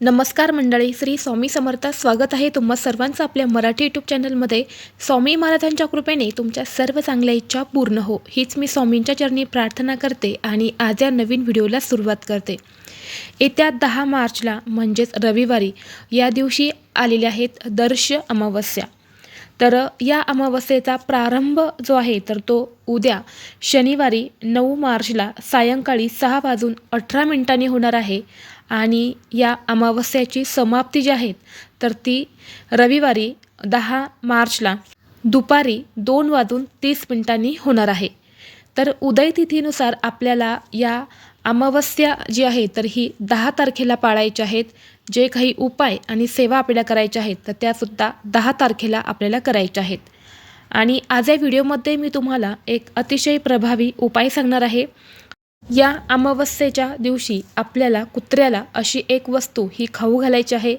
नमस्कार मंडळी श्री स्वामी समर्थ स्वागत आहे तुम्हा सर्वांचं आपल्या मराठी यूट्यूब चॅनलमध्ये स्वामी महाराजांच्या कृपेने तुमच्या सर्व चांगल्या इच्छा पूर्ण हो. हीच मी स्वामींच्या चरणी प्रार्थना करते आणि आज या नवीन व्हिडिओला सुरुवात करते. येत्या दहा मार्चला म्हणजेच रविवारी या दिवशी आलेल्या आहेत दर्श अमावस्या. तर या अमावस्येचा प्रारंभ जो आहे तर तो उद्या शनिवारी नऊ मार्चला सायंकाळी सहा वाजून अठरा मिनिटांनी होणार आहे. आणि या अमावस्याची समाप्ती जी आहे तर ती रविवारी दहा मार्चला दुपारी दोन वाजून तीस मिनिटांनी होणार आहे. तर उदय तिथीनुसार आपल्याला या अमावस्या जी आहे तर ही दहा तारखेला पाळायची आहेत. जे काही उपाय आणि सेवा आपल्याला करायच्या आहेत तर त्यासुद्धा दहा तारखेला आपल्याला करायच्या आहेत. आणि आज या व्हिडिओमध्ये मी तुम्हाला एक अतिशय प्रभावी उपाय सांगणार आहे. या अमावस्येच्या दिवशी आपल्याला कुत्र्याला अशी एक वस्तू ही खाऊ घालायची आहे.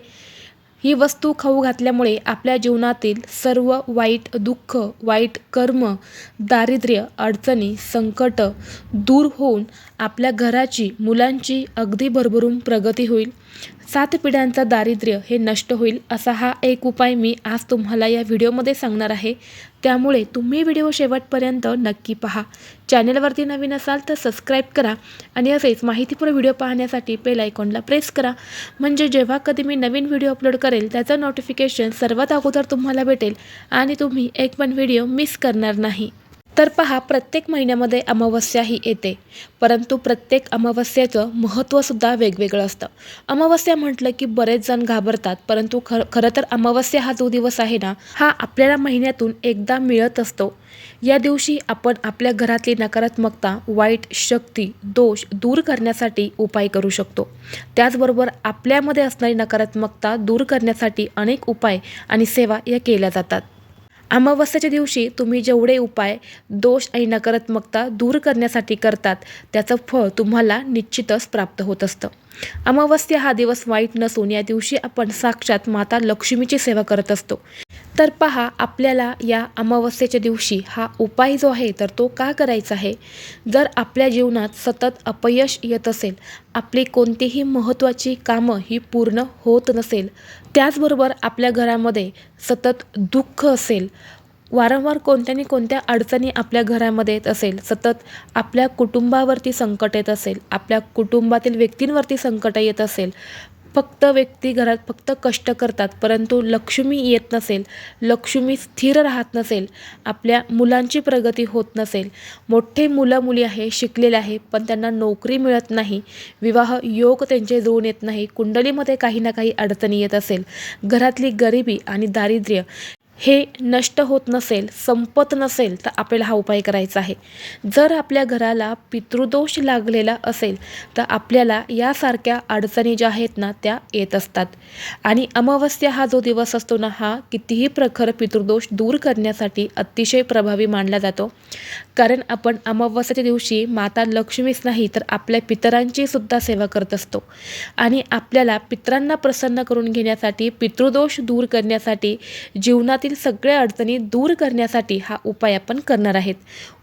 ही वस्तू खाऊ घातल्यामुळे आपल्या जीवनातील सर्व वाईट दुःख वाईट कर्म दारिद्र्य अडचणी संकट दूर होऊन आपल्या घराची मुलांची अगदी भरभरून प्रगती होईल. सात पिढ्यांचा दारिद्र्य हे नष्ट होईल असा हा एक उपाय मी आज तुम्हाला या व्हिडिओमध्ये सांगणार आहे. त्यामुळे तुम्ही व्हिडिओ शेवटपर्यंत नक्की पहा. चॅनलवरती नवीन असाल तर सबस्क्राईब करा आणि असेच माहितीपूर्ण व्हिडिओ पाहण्यासाठी बेल आयकॉनला प्रेस करा. म्हणजे जेव्हा कधी मी नवीन व्हिडिओ अपलोड करेल त्याचं नोटिफिकेशन सर्वात अगोदर तुम्हाला भेटेल आणि तुम्ही एक पण व्हिडिओ मिस करणार नाही. तर पहा प्रत्येक महिन्यामध्ये अमावस्या ही येते. परंतु प्रत्येक अमावस्याचं महत्त्वसुद्धा वेगवेगळं असतं. अमावस्या म्हटलं की बरेच जण घाबरतात परंतु खर खरं तर अमावस्या हा जो दिवस आहे ना हा आपल्याला महिन्यातून एकदा मिळत असतो. या दिवशी आपण आपल्या घरातली नकारात्मकता वाईट शक्ती दोष दूर करण्यासाठी उपाय करू शकतो. त्याचबरोबर आपल्यामध्ये असणारी नकारात्मकता दूर करण्यासाठी अनेक उपाय आणि सेवा या केल्या जातात. अमावस्याच्या दिवशी तुम्ही जेवढे उपाय दोष आणि नकारात्मकता दूर करण्यासाठी करतात त्याचं फळ तुम्हाला निश्चितच प्राप्त होत असतं. अमावस्या हा दिवस वाईट नसून या दिवशी आपण साक्षात माता लक्ष्मीची सेवा करत असतो. तर पहा आपल्याला या अमावस्येच्या दिवशी हा उपाय जो आहे तर तो का करायचा आहे? जर आपल्या जीवनात सतत अपयश येत असेल आपली कोणतीही महत्त्वाची कामं ही पूर्ण होत नसेल त्याचबरोबर आपल्या घरामध्ये सतत दुःख असेल वारंवार कोणत्यानी कोणत्या अडचणी आपल्या घरामध्ये येत असेल सतत आपल्या कुटुंबावरती संकट येत असेल आपल्या कुटुंबातील व्यक्तींवरती संकट येत असेल फक्त व्यक्ती घरात फक्त कष्ट करतात परंतु लक्ष्मी येत नसेल लक्ष्मी स्थिर राहत नसेल आपल्या मुलांची प्रगती होत नसेल. मोठे मुलं मुली आहे शिकलेले आहे पण त्यांना नोकरी मिळत नाही विवाह योग त्यांचे जुळून येत नाही कुंडलीमध्ये काही ना काही अडचणी येत असेल. घरातली गरिबी आणि दारिद्र्य हे नष्ट होत नसेल संपत नसेल तर आपल्याला हा उपाय करायचा आहे. जर आपल्या घराला पितृदोष लागलेला असेल तर आपल्याला यासारख्या अडचणी ज्या आहेत ना त्या येत असतात. आणि अमावस्या हा जो दिवस असतो ना हा कितीही प्रखर पितृदोष दूर करण्यासाठी अतिशय प्रभावी मानला जातो. कारण आपण अमावस्याच्या दिवशी माता लक्ष्मीच नाही तर आपल्या पितरांची सुद्धा सेवा करत असतो. आणि आपल्याला पितरांना प्रसन्न करून घेण्यासाठी पितृदोष दूर करण्यासाठी जीवनातील सगळ्या अडचणी दूर करण्यासाठी हा उपाय आपण करणार आहेत.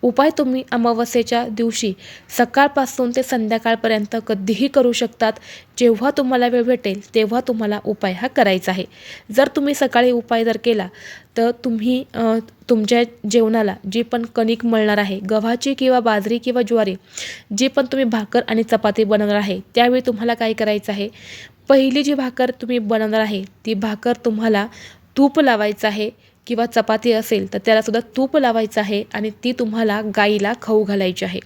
उपाय तुम्ही अमावस्येच्या दिवशी सकाळपासून ते संध्याकाळपर्यंत कधीही करू शकतात. जेव्हा तुम्हाला वेळ भेटेल तेव्हा तुम्हाला उपाय हा करायचा आहे. जर तुम्ही सकाळी उपाय जर केला तर तुम्ही तुमच्या जेवणाला जी पण कणिक मळणार आहे गव्हाची किंवा बाजरी किंवा ज्वारी जी पण तुम्ही भाकर आणि चपाती बनवणार आहे त्यावेळी तुम्हाला काय करायचं आहे? पहिली जी भाकर तुम्ही बनवणार आहे ती भाकर तुम्हाला तूप लावायचं आहे किंवा चपाती असेल तर त्यालासुद्धा तूप लावायचं आहे आणि ती तुम्हाला गाईला खाऊ घालायची आहे.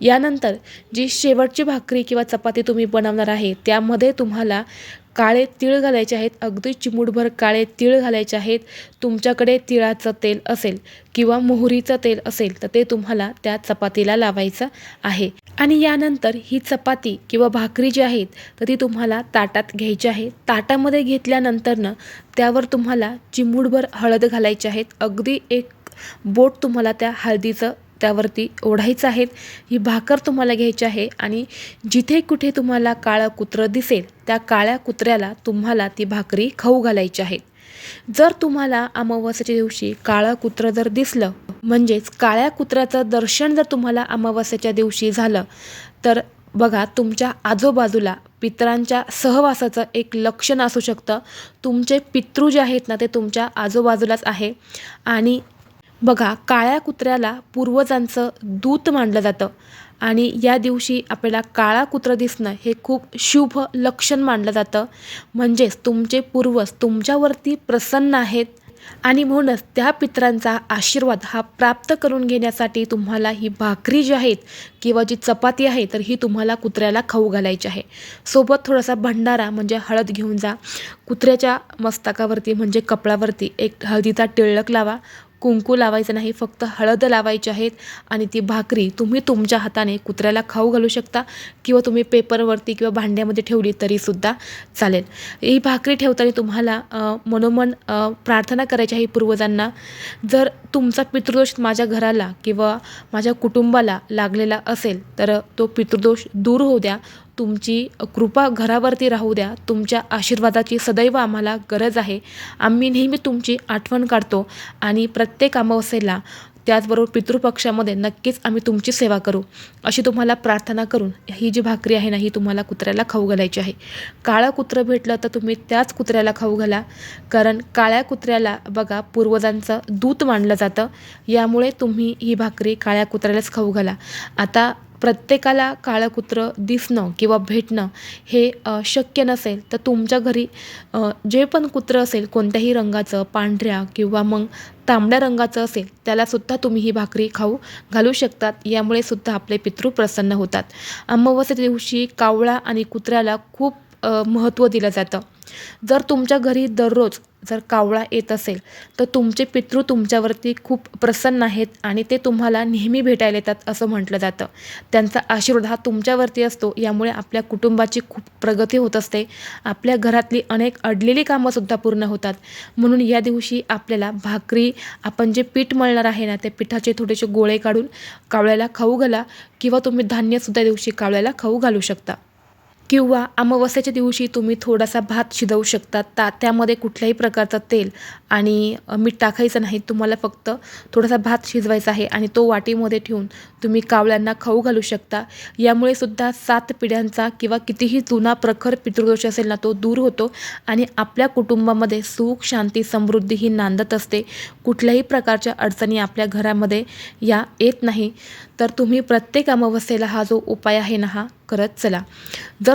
यानंतर जी शेवटची भाकरी किंवा चपाती तुम्ही बनवणार आहे त्यामध्ये तुम्हाला काळे तीळ घालायचे आहेत अगदी चिमूटभर काळे तीळ घालायचे आहेत. तुमच्याकडे तिळाचं तेल असेल किंवा मोहरीचं तेल असेल तर ते तुम्हाला त्या चपातीला लावायचं आहे. आणि यानंतर ही चपाती किंवा भाकरी जी आहेत तर ती तुम्हाला ताटात घ्यायची आहे. ताटामध्ये घेतल्यानंतरनं त्यावर तुम्हाला चिमूडभर हळद घालायची आहेत अगदी एक बोट तुम्हाला त्या हळदीचं त्यावरती ओढायचं आहेत ही भाकर तुम्हाला घ्यायची आहे आणि जिथे कुठे तुम्हाला काळं कुत्रं दिसेल त्या काळ्या कुत्र्याला तुम्हाला ती भाकरी खाऊ घालायची आहे. जर तुम्हाला अमावस्याच्या दिवशी काळं कुत्रं जर दिसलं म्हणजेच काळ्या कुत्र्याचं दर्शन जर तुम्हाला अमावस्याच्या दिवशी झालं तर बघा तुमच्या आजूबाजूला पितरांच्या सहवासाचं एक लक्षण असू शकतं. तुमचे पितृ जे आहेत ना ते तुमच्या आजूबाजूलाच आहे. आणि बघा काळ्या कुत्र्याला पूर्वजांचं दूत मानलं जातं. आणि या दिवशी आपल्याला काळा कुत्रा दिसणं हे खूप शुभ लक्षण मानलं जातं. म्हणजेच तुमचे पूर्वज तुमच्यावरती प्रसन्न आहेत आणि म्हणूनच त्या पितरांचा आशीर्वाद हा प्राप्त करून घेण्यासाठी तुम्हाला ही भाकरी जी आहेत किंवा जी चपाती आहे तर ही तुम्हाला कुत्र्याला खाऊ घालायची आहे. सोबत थोडासा भंडारा म्हणजे हळद घेऊन जा. कुत्र्याच्या मस्तकावरती म्हणजे कपडावरती एक हळदीचा टिळक लावा. कुंकू लावायचं नाही फक्त हळद लावायची आहेत आणि ती भाकरी तुम्ही तुमच्या हाताने कुत्र्याला खाऊ घालू शकता किंवा तुम्ही पेपरवरती किंवा भांड्यामध्ये ठेवली तरीसुद्धा चालेल. ही भाकरी ठेवताना तुम्हाला मनोमन प्रार्थना करायची आहे पूर्वजांना. जर तुमचा पितृदोष माझ्या घराला किंवा माझ्या कुटुंबाला लागलेला असेल तर तो पितृदोष दूर होऊ द्या. तुमची कृपा घरावरती राहू द्या. तुमच्या आशीर्वादाची सदैव आम्हाला गरज आहे. आम्ही नेहमी तुमची आठवण काढतो आणि प्रत्येक अमावस्येला त्याचबरोबर पितृपक्षामध्ये नक्कीच आम्ही तुमची सेवा करू. अशी तुम्हाला प्रार्थना करून ही जी भाकरी आहे ना ही तुम्हाला कुत्र्याला खाऊ घालायची आहे. काळं कुत्रं भेटलं तर तुम्ही त्याच कुत्र्याला खाऊ घाला. कारण काळ्या कुत्र्याला बघा पूर्वजांचं दूत मानलं जातं. यामुळे तुम्ही ही भाकरी काळ्या कुत्र्यालाच खाऊ घाला. आता प्रत्येकाला काळं कुत्रं दिसणं किंवा भेटणं हे शक्य नसेल तर तुमच्या घरी जे पण कुत्रं असेल कोणत्याही रंगाचं पांढऱ्या किंवा मग तांबड्या रंगाचं असेल त्यालासुद्धा तुम्ही ही भाकरी खाऊ घालू शकतात. यामुळे सुद्धा आपले पितृ प्रसन्न होतात. अमावस्या दिवशी कावळा आणि कुत्र्याला खूप महत्त्व दिलं जातं. जर तुमच्या घरी दररोज जर कावळा येत असेल तर तुमचे पितृ तुमच्यावरती खूप प्रसन्न आहेत आणि ते तुम्हाला नेहमी भेटायला येतात असं म्हटलं जातं. त्यांचा आशीर्वाद हा तुमच्यावरती असतो यामुळे आपल्या कुटुंबाची खूप प्रगती होत असते. आपल्या घरातली अनेक अडलेली कामंसुद्धा पूर्ण होतात. म्हणून या दिवशी आपल्याला भाकरी आपण जे पीठ मळणार आहे ना त्या पिठाचे थोडेसे गोळे काढून कावळ्याला खाऊ घाला किंवा तुम्ही धान्यसुद्धा दिवशी कावळ्याला खाऊ घालू शकता. किंवा अमावस्याच्या दिवशी तुम्ही थोडासा भात शिजवू शकता. ता त्यामध्ये कुठल्याही प्रकारचं तेल आणि मीठ टाकायचं नाही. तुम्हाला फक्त थोडासा भात शिजवायचा आहे आणि तो वाटीमध्ये ठेवून तुम्ही कावळ्यांना खाऊ घालू शकता. यामुळे सुद्धा सात पिढ्यांचा किंवा कितीही जुना प्रखर पितृदोष असेल ना तो दूर होतो आणि आपल्या कुटुंबामध्ये सुख शांती समृद्धी ही नांदत असते. कुठल्याही प्रकारच्या अडचणी आपल्या घरामध्ये या येत नाही. तर तुम्ही प्रत्येक अमावस्येला हा जो उपाय आहे ना हा करत चला. जर